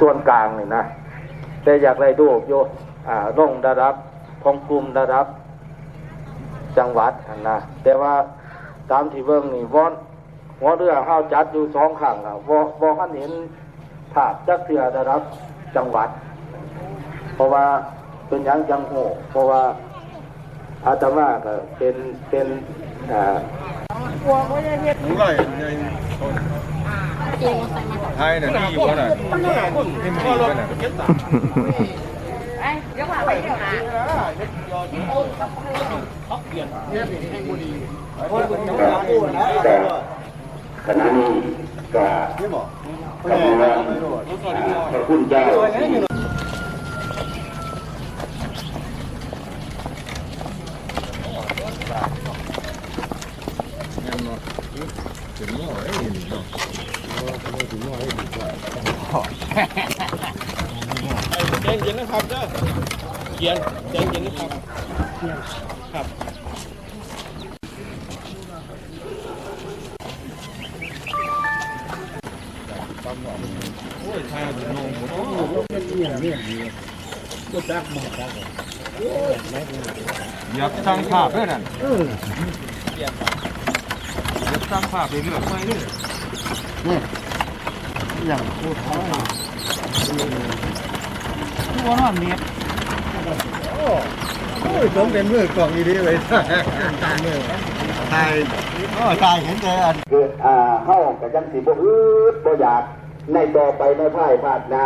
ส่วนกลางนี่นะแต่อยากได้ดูโยอ่าลงระดับของกลุ่มระดับ จังหวัดนนะแต่ว่าตามที่เบิ่งนี่วอนหัวเรือห้าวจัดอยู่สองข้างอะวอวอคันเห็นภาพจักเทือระดับจังหวัด เพราะว่าเป็นยังจังโหเพราะว่าอาตมาก็เป็นเป็นอ่า รู้ไรในไทยน่ะนี่อยู่น่ยเป็นที่กันน่ะแต่ขณะนี้ก็กำลังพระคุณเจ้า แม่นบ่เป็นหม้อไอ้นี่เนาะ ใจเย็นนะครับเด้อเขียนใจเย็นนะครับครับโอ้ยทายถึงนงหมดโอ้อยากสร้างภาพด้วยนั่นอยากสร้างภาพไปเรื่อยไปเรื่อยอย่างพูดท้อ งทุกคนว่าเมียโอ้ยต้องเป็นมือกล่องดีเลยตายเลยตายก็ตายเห็นแต่อันเกิดอ่าเฮาก็จังสิบ่อืดบ่อยากในต่อไปในภายภาคนา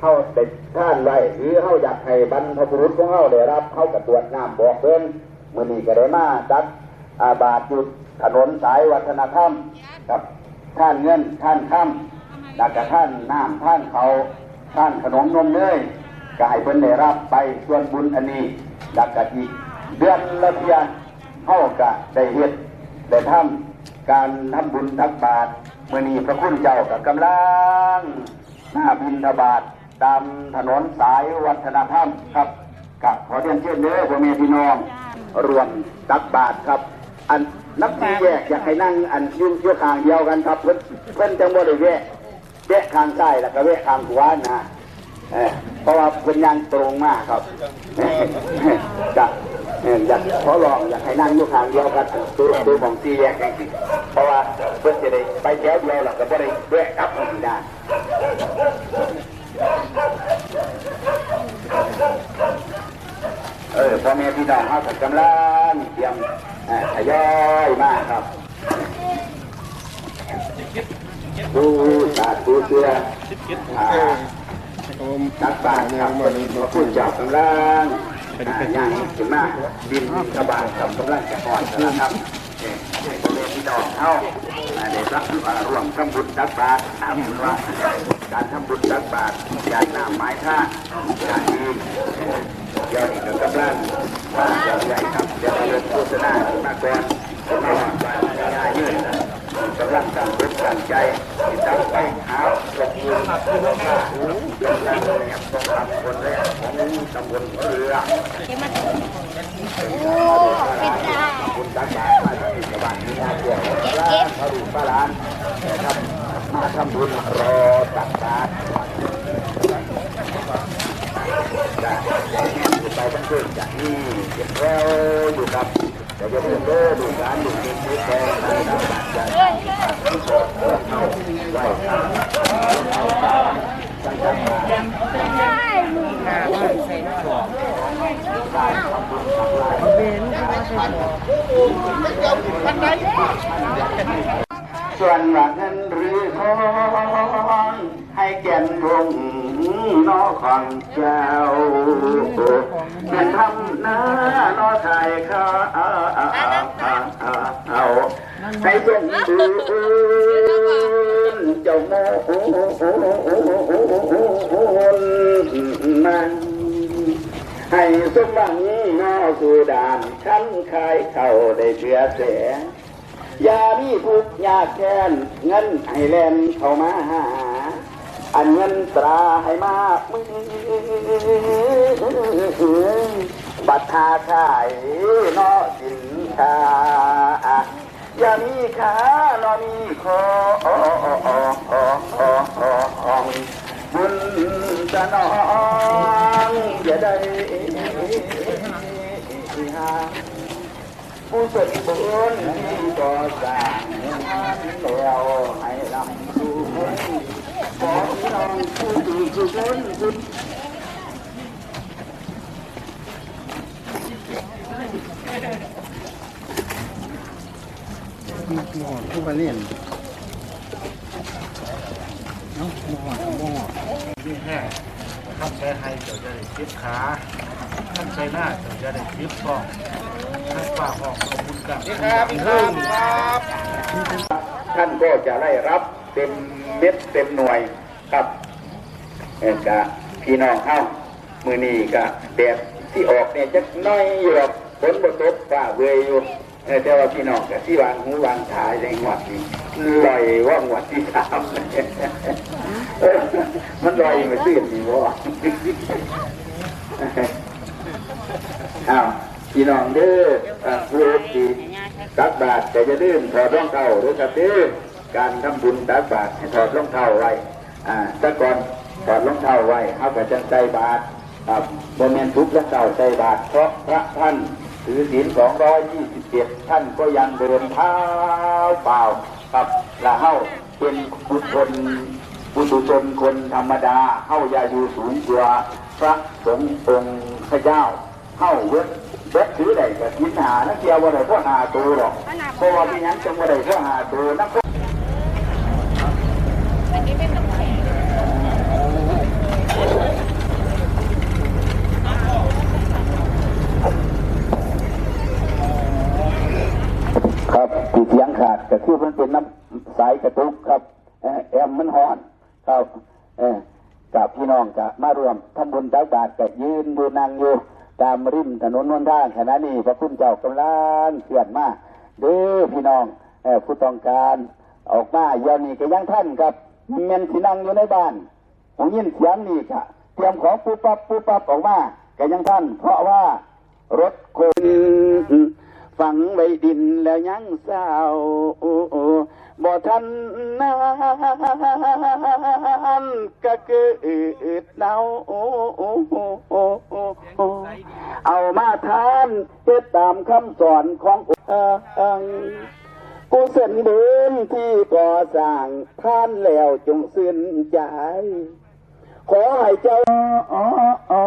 เฮาเด็ดท่านไว้หรือเฮาอยากให้บรรพบุรุษของเฮาได้รับเฮาก็ตรวจน้ำบอกเพิ่นมือนี้ก็ได้มาจัดอาบาทจุดถนนสายวัฒนธรรมกับท่านเงินท่านค่ำแล้วก็ท่านน้ำท่านเขาท่านขนมนมเนยก็ให้เพิ่นได้รับไปส่วนบุญอันนี้แล้วก็อีกเดือนละเพียเฮาก็ได้เฮ็ดได้ทำการทำบุญตักบาตรเมื่อนี้พระคุณเจ้ากับกำลังหน้าบินทบาทตามถนนสายวัฒนธรรมครับกับขอเรียนเชิญเด้อพ่อแม่พี่น้องรวมตักบาตรครับ อันนับที่แยกอยากให้นั่งอันยุ่งเชื่อขางเดียวกันครับ เพิ่นเพิ่อนจังบ่ได้แยก แยกข้างซ้แล้วก็แยกข้างขวานะเพราะว่าเพิ่นยังตรงมากครับจะเออยากขอลองอยากให้นั่งอยู่ข้างเดียวกันดูดูของที่แยกกันสิเพราะว่าเพื่อนจะได้ไปแถวเดียวหรอกก็บ่ได้แยกกลับกันสิได้เออพ่อแม่พี่น้องเขากำลังเตรียมเอ่อทยอยมากครับ ดูสาธุเสืออ่าตักบาตรครับวันนี้พระคุณเจ้ากำลังย่างขึ้นมาบินกระบาดกับกำลังจะอ่อนแล้วนะครับเอ่อให้พ่อแม่พี่น้องเข้าได้รับอ่าร่วมทำบุญตักบาตรตามว่าการทำบุญตักบาตรการนำไม้ท่าการนี้เดี๋ยวนี้กำลังว่าเดี๋ยวใหญ่ครับเดี๋ยวเราโฆษณาขึ้นมาก่อนจะมาว่าการง่ายยืดกำลังตั้งจิตตั้งใจที่ตั้งไปหาหลบยืน มาขึ้นมาเป็นการเรียนต้องทำคนแรกของตำบลเรือคุณตักบาตรมาบ้านที่น่าเชื่อร้นพระรูปร้านครับมาทำบุญรอตักบาตรจะอยู่ไปทั้งคืนจากนี้เก็บแล้วอยู่กับแต่จะเพิ่มเด้อดูร้านดูกินดูแกงร้านตักบาตรจะที่โปรดเข้าไหว้พระเอาตามสังฆทาน ส่วนหลักเงินหรือทองให้แก่นวงนอของเจ้าเป็นทำหน้านอไทยเขาเอาให้ทรงบุญเจ้าโมมันให้สมหวังนอสู่ด่านขั้นคายเข้าได้เชื่อแสงอ ย่ามีทุกยากแค้นเงินให้แลนเข้ามาหา อันเงินตราให้มามือบัตรหาขายนอสินค้าอย่ามีขานอมีคองบุญจะนองอย่าได้หา ผู้สนบุญที่ก่อสร้างแล้วให้ลำสู่ขอพี่น้องผู้ดีผู้คนคุณหมอดผู้มาเล่นเนาะหมอดหมอดที่แห้งขั้นใช้ไฮเดี๋ยวจะได้คลิปขาขั้นใช้หน้าเดี๋ยวจะได้คลิปกล้อง นฝ่าห้องขอบคุณกับครับพี่ครับท่านก็จะได้รับเต็มเม็ดเต็มหน่วยครับเออกะพี่น้องเฮามือนี้กะแดดที่ออกเนี่ยจะน้อยอยู่ฝนบตกฟ้าเวยอยู่แต่ว่าพี่น้องกะที่วางหูวางถ่ายในงวดนี้ลอยว่างวดที่สามมันลอยมาตื้นนี่วะอ้าว พี่น้องเด้อผู้ที่ตักบาตรแต่จะดื่มถอดรองเท้าหรือครับเด้อการทำบุญตักบาตรถอดรองเท้าไว้อ่าต่ก่อนถอดรองเท้าไว้เอาไปจังใจบาตรครับโมเมนทุกรองเท้าใจบาตรเพราะพระท่านถือศีล227ท่านก็ยังเดินเท้าเปล่าครับละเฮาเป็นบุคคลบุตุชนคนธรรมดาเข้าอย่าอยู่สูงกว่าพระสงฆ์องค์พระเจ้า เข้าเวทเวทถือได้กับทินหานักเกี่ยวว่าได้เพราะหาตัวหรอกเพราะว่าพี่นั้นจังว่าได้เพราะหาตัวนักครับที่เสียงขาดก็คือมันเป็นน้ำสายกระตุกครับเอ่อแอมมันหอนครับเออกับพี่น้องจะมารวมทำบุญตักบาตรกับยืนบูนางอยู่ ตามริมถนนนนทางขณะนี้พระคุณเจ้ากำลังเคลื่อนมาเด้อพี่น้องผู้ต้องการออกมาเดี๋ยวนี้ก็ยังท่านครับเมียนสินั่งอยู่ในบ้านผมยินเสียงนี่ค่ะเตรียมของปุ๊บปั๊บปุ๊บปั๊บออกมาก็ยังท่าน เพราะว่ารถคนฝังไว้ดินแล้วยังเศร้าบ่ทันนานก็เกิดเนา เอามาทานเฮ็ดตามคำสอนขององค์กูเส้นเดินที่ก่อสร้างท่านแล้วจงสิ้นใจ ขอให้เจ้า